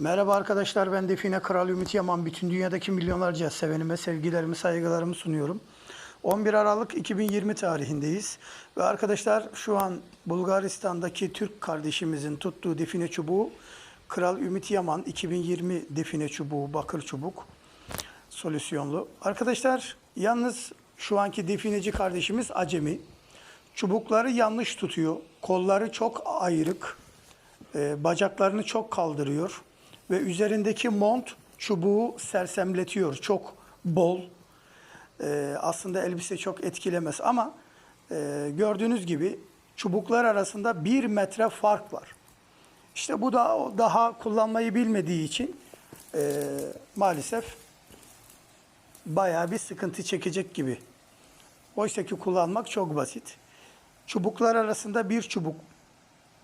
Merhaba arkadaşlar ben Define Kral Ümit Yaman. Bütün dünyadaki milyonlarca sevenime sevgilerimi, saygılarımı sunuyorum. 11 Aralık 2020 tarihindeyiz. Ve arkadaşlar şu an Bulgaristan'daki Türk kardeşimizin tuttuğu define çubuğu Kral Ümit Yaman 2020 define çubuğu, bakır çubuk solüsyonlu. Arkadaşlar yalnız şu anki defineci kardeşimiz acemi. Çubukları yanlış tutuyor. Kolları çok ayrık. E, bacaklarını çok kaldırıyor ve üzerindeki mont çubuğu sersemletiyor. Çok bol. E, aslında elbise çok etkilemez ama e, gördüğünüz gibi çubuklar arasında bir metre fark var. İşte bu da daha kullanmayı bilmediği için e, maalesef bayağı bir sıkıntı çekecek gibi. Oysa ki kullanmak çok basit. Çubuklar arasında bir çubuk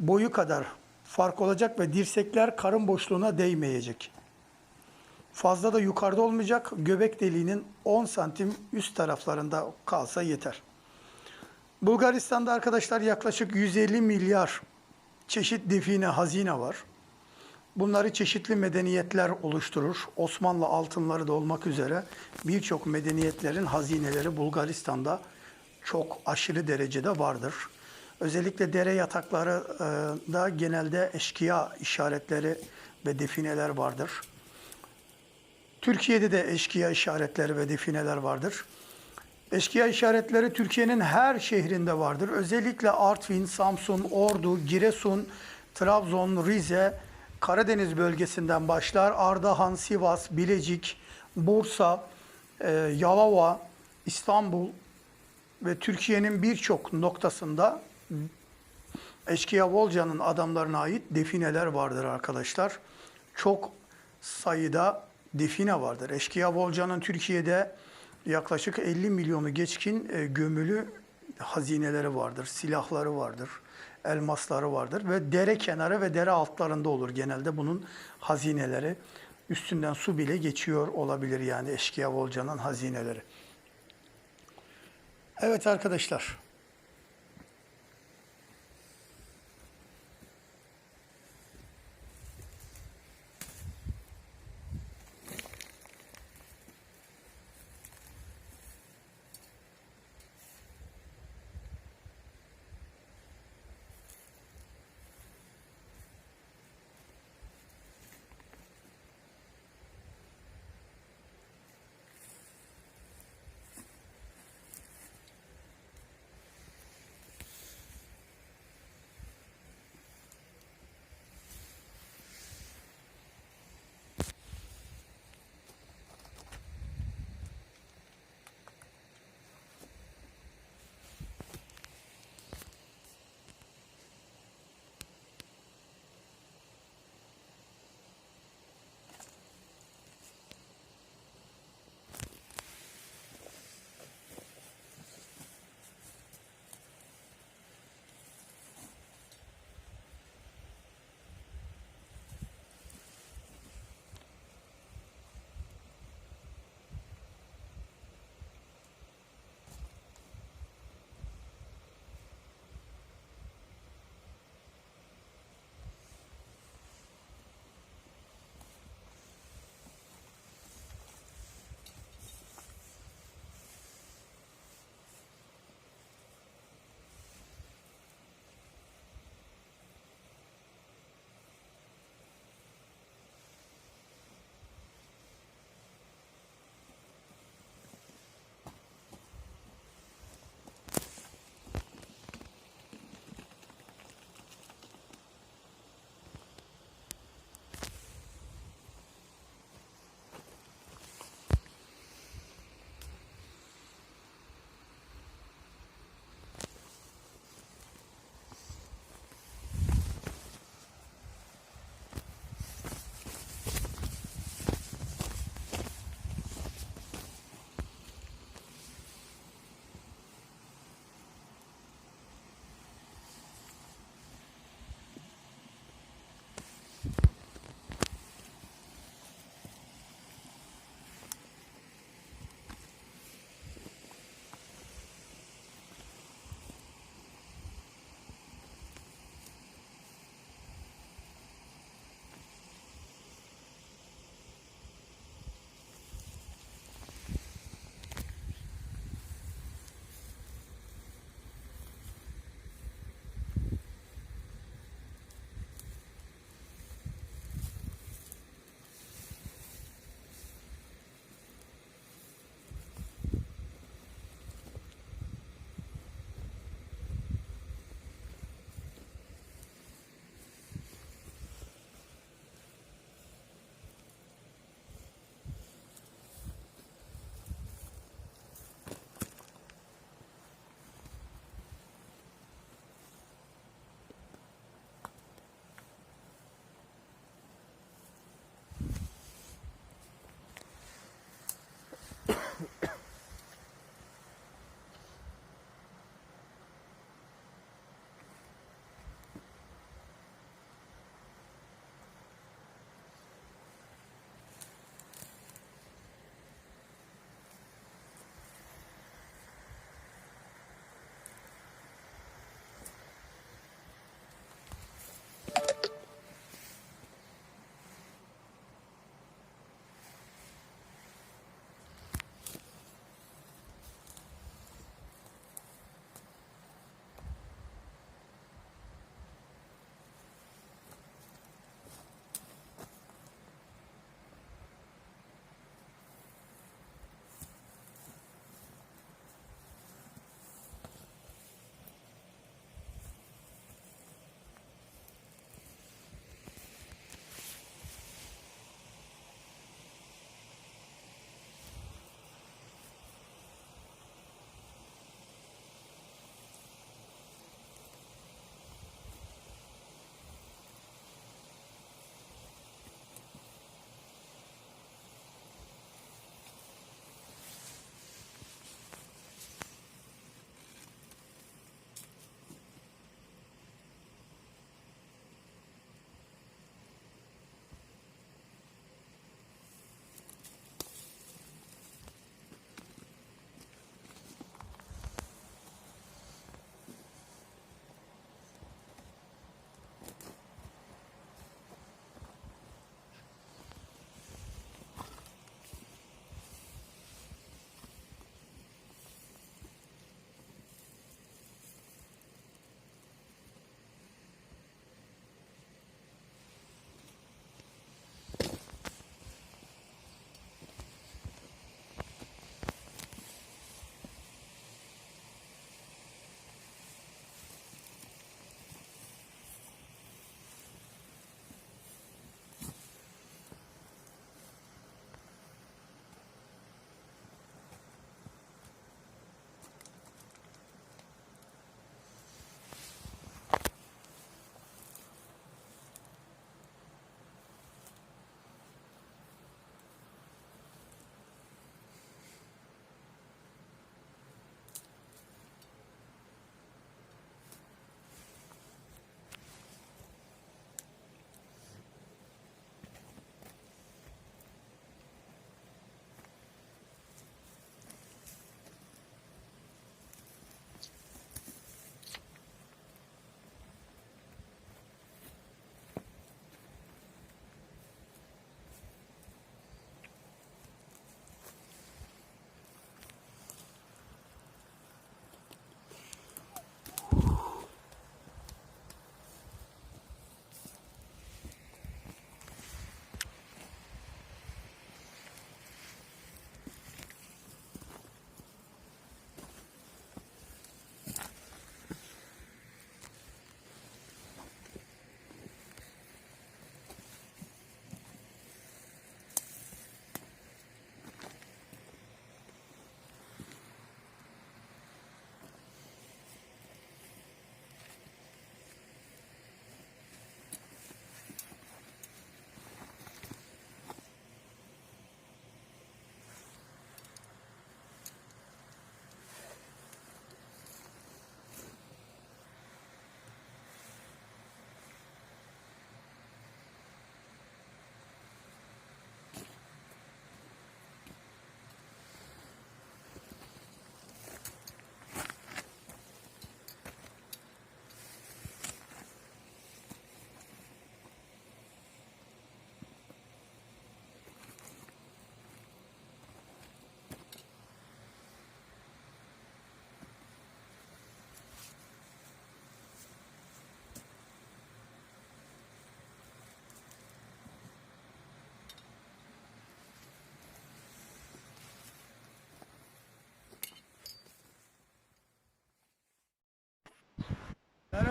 boyu kadar fark olacak ve dirsekler karın boşluğuna değmeyecek. Fazla da yukarıda olmayacak. Göbek deliğinin 10 santim üst taraflarında kalsa yeter. Bulgaristan'da arkadaşlar yaklaşık 150 milyar çeşit define hazine var. Bunları çeşitli medeniyetler oluşturur. Osmanlı altınları da olmak üzere birçok medeniyetlerin hazineleri Bulgaristan'da çok aşırı derecede vardır. Özellikle dere yatakları e, da genelde eşkıya işaretleri ve defineler vardır. Türkiye'de de eşkıya işaretleri ve defineler vardır. Eşkıya işaretleri Türkiye'nin her şehrinde vardır. Özellikle Artvin, Samsun, Ordu, Giresun, Trabzon, Rize, Karadeniz bölgesinden başlar. Ardahan, Sivas, Bilecik, Bursa, e, Yalova, İstanbul ve Türkiye'nin birçok noktasında Eşkıya Volca'nın adamlarına ait defineler vardır arkadaşlar. Çok sayıda define vardır. Eşkıya Volca'nın Türkiye'de yaklaşık 50 milyonu geçkin e, gömülü hazineleri vardır, silahları vardır, elmasları vardır ve dere kenarı ve dere altlarında olur genelde bunun hazineleri. Üstünden su bile geçiyor olabilir yani Eşkıya Volca'nın hazineleri. Evet arkadaşlar.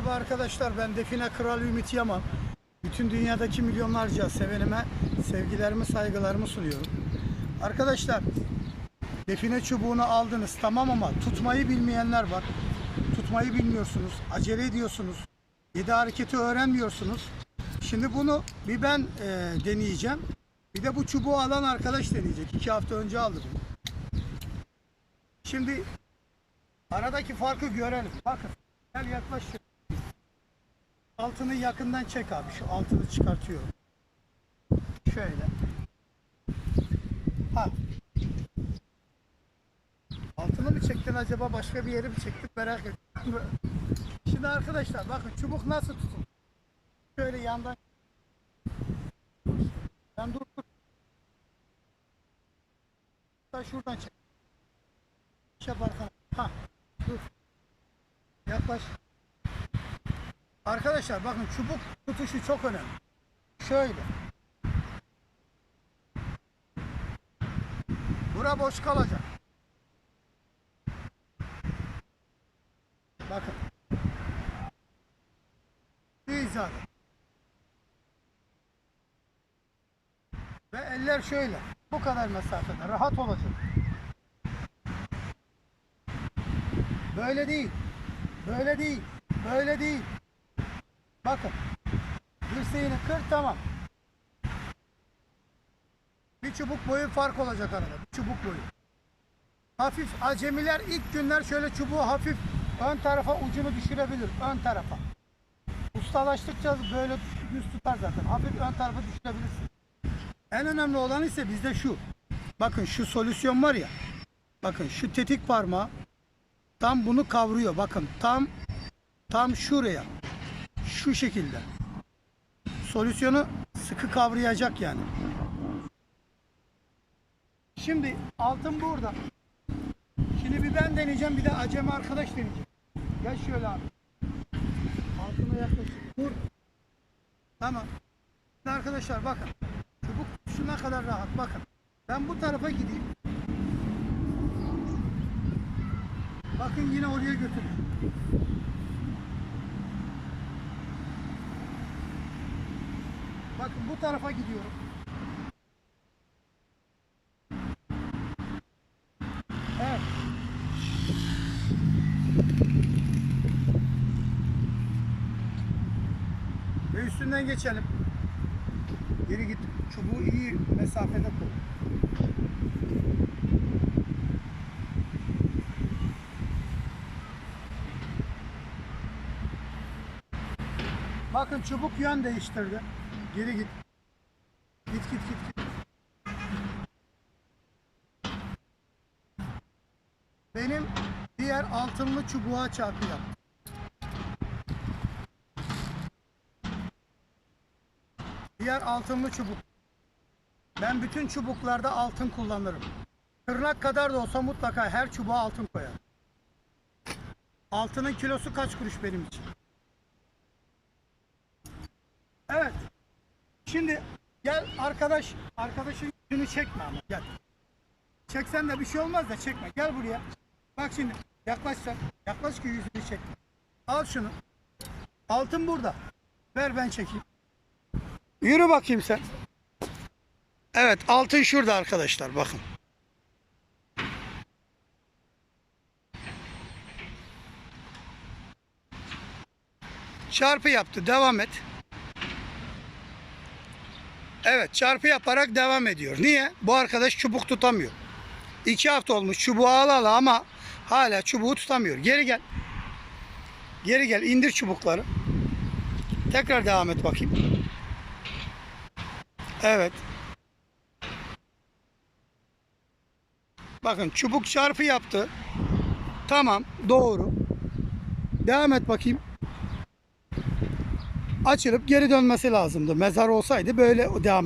Merhaba arkadaşlar ben Define Kral Ümit Yaman. Bütün dünyadaki milyonlarca sevenime sevgilerimi saygılarımı sunuyorum. Arkadaşlar define çubuğunu aldınız tamam ama tutmayı bilmeyenler var. Tutmayı bilmiyorsunuz, acele ediyorsunuz. Yedi hareketi öğrenmiyorsunuz. Şimdi bunu bir ben e, deneyeceğim. Bir de bu çubuğu alan arkadaş deneyecek. İki hafta önce aldı bunu. Şimdi aradaki farkı görelim. Bakın. Gel yaklaş. Altını yakından çek abi. Şu altını çıkartıyorum. Şöyle. Ha. Altını mı çektin acaba başka bir yeri mi çektin merak ettim. Şimdi arkadaşlar bakın çubuk nasıl tutulur? Şöyle yandan. Ben dur dur. Şuradan çek. Şey. Ha. Dur. Yaklaş. Arkadaşlar bakın çubuk tutuşu çok önemli. Şöyle. Bura boş kalacak. Bakın. Hizada. Ve eller şöyle. Bu kadar mesafede. Rahat olacak. Böyle değil. Böyle değil. Böyle değil. Bakın. Dirseğini kır tamam. Bir çubuk boyu fark olacak arada. Bir çubuk boyu. Hafif acemiler ilk günler şöyle çubuğu hafif ön tarafa ucunu düşürebilir. Ön tarafa. Ustalaştıkça böyle düz tutar zaten. Hafif ön tarafa düşürebilirsin. En önemli olan ise bizde şu. Bakın şu solüsyon var ya. Bakın şu tetik parmağı tam bunu kavruyor. Bakın tam tam şuraya. Şu şekilde. Solüsyonu sıkı kavrayacak yani. Şimdi altın burada. Şimdi bir ben deneyeceğim bir de acemi arkadaş deneyecek. Gel şöyle abi. Altına yaklaş. Vur. Tamam. Şimdi arkadaşlar bakın. Çubuk şuna kadar rahat bakın. Ben bu tarafa gideyim. Bakın yine oraya götürüyor. Bakın bu tarafa gidiyorum. Evet. Ve üstünden geçelim. Geri git. Çubuğu iyi mesafede koy. Bakın çubuk yön değiştirdi. Geri git. Git git git. git. Benim diğer altınlı çubuğa çarpı yap. Diğer altınlı çubuk. Ben bütün çubuklarda altın kullanırım. Tırnak kadar da olsa mutlaka her çubuğa altın koyarım. Altının kilosu kaç kuruş benim için? Evet. Şimdi gel arkadaş, arkadaşın yüzünü çekme ama gel. Çeksen de bir şey olmaz da çekme. Gel buraya. Bak şimdi yaklaş sen. Yaklaş ki yüzünü çekme. Al şunu. Altın burada. Ver ben çekeyim. Yürü bakayım sen. Evet altın şurada arkadaşlar bakın. Çarpı yaptı. Devam et. Evet çarpı yaparak devam ediyor. Niye? Bu arkadaş çubuk tutamıyor. İki hafta olmuş çubuğu alalı ama hala çubuğu tutamıyor. Geri gel. Geri gel indir çubukları. Tekrar devam et bakayım. Evet. Bakın çubuk çarpı yaptı. Tamam doğru. Devam et bakayım. Açılıp geri dönmesi lazımdı. Mezar olsaydı böyle devam